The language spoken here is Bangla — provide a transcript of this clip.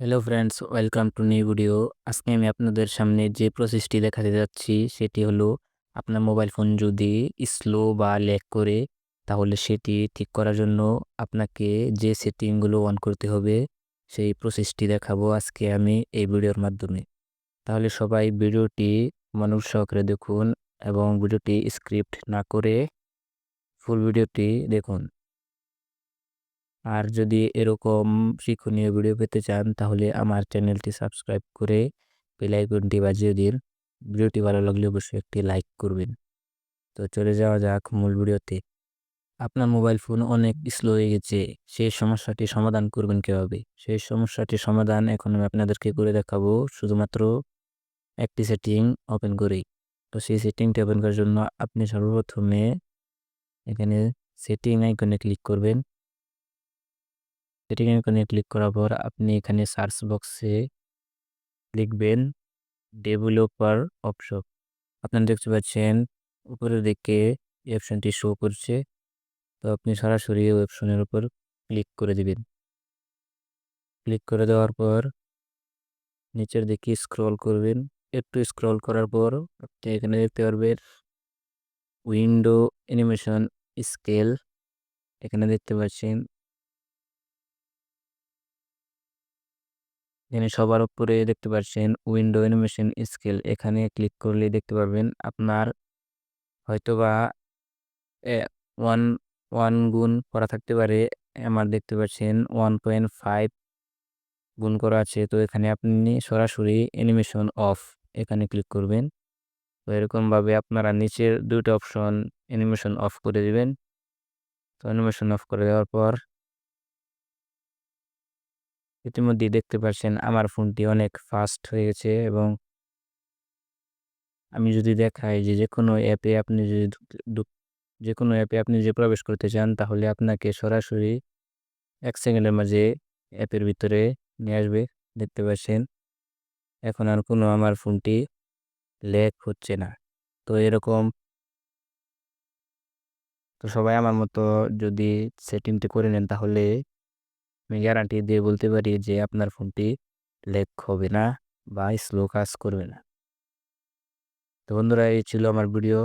Hello friends welcome to new video আজকে আমি আপনাদের সামনে যে প্রসেসটি দেখাতে যাচ্ছি, সেটি হলো আপনার মোবাইল ফোন যদি স্লো বা ল্যাগ করে, তাহলে সেটি ঠিক করার জন্য আপনাকে যে সেটিংগুলো অন করতে হবে, সেই প্রসেসটি দেখাবো আজকে আমি এই ভিডিওর মাধ্যমে। তাহলে সবাই ভিডিওটি মানুষ সহকারে দেখুন এবং ভিডিওটি স্ক্রিপ্ট না করে ফুল ভিডিওটি দেখুন। আর যদি এরকম শিক্ষণীয় ভিডিও পেতে চান, তাহলে আমার চ্যানেলটি সাবস্ক্রাইব করে বেল আইকনটি বাজিয়ে দিন। ভিডিওটি ভালো লাগলে অবশ্যই একটি লাইক করবেন। তো চলে যাওয়া যাক মূল ভিডিওতে আপনার মোবাইল ফোন অনেক স্লো হয়ে গেছে, সেই সমস্যাটি সমাধান করবেন কীভাবে? সেই সমস্যাটি সমাধান এখন আমি আপনাদেরকে করে দেখাবো। শুধুমাত্র একটি সেটিং ওপেন করেই। তো সেই সেটিংটি ওপেন করার জন্য আপনি সর্বপ্রথমে এখানে সেটিং আইকনে ক্লিক করবেন। সেটিং আইকনে ক্লিক করার পর আপনি এখানে সার্চ বক্সে লিখবেন ডেভেলপার অপশন আপনারা দেখতে পাচ্ছেন, উপরের দিকে এই অপশনটি শো করছে। তো আপনি সরাসরি ওই অপশনের উপর ক্লিক করে দিবেন। ক্লিক করে দেওয়ার পর নিচের দিকে স্ক্রল করবেন। একটু স্ক্রল করার পর আপনি এখানে দেখতে পারবেন উইন্ডো অ্যানিমেশন স্কেল এখানে দেখতে পাচ্ছেন এখানে সবার উপরে দেখতে পাচ্ছেন উইন্ডো অ্যানিমেশন স্কেল, এখানে ক্লিক করলে দেখতে পারবেন আপনার হয়তোবা ওয়ান ওয়ান গুণ করা থাকতে পারে। আমার দেখতে পাচ্ছেন ওয়ান পয়েন্ট ফাইভ গুণ করা আছে। তো এখানে আপনি সরাসরি অ্যানিমেশন অফ এখানে ক্লিক করবেন। তো এরকমভাবে আপনারা নিচের দুটো অপশন অ্যানিমেশন অফ করে দেবেন। তো অ্যানিমেশন অফ করে দেওয়ার পর ইতিমধ্যেই দেখতে পাচ্ছেন আমার ফোনটি অনেক ফাস্ট হয়ে গেছে এবং আমি যদি দেখাই যে যে কোনো অ্যাপে আপনি যদি যে কোনো অ্যাপে আপনি যে প্রবেশ করতে চান তাহলে আপনাকে সরাসরি এক সেকেন্ডের মাঝে অ্যাপের ভিতরে নিয়ে আসবে। দেখতে পাচ্ছেন? এখন আর কোনো আমার ফোনটি ল্যাক হচ্ছে না। তো এরকম তো সবাই আমার মতো যদি সেটিংটি করে নেন তাহলে আমি গ্যারান্টি দিয়ে বলতে পারি যে আপনার ফোনটি লেক হবে না বা স্লো কাজ করবে না। তো বন্ধুরা, এই ছিল আমার ভিডিও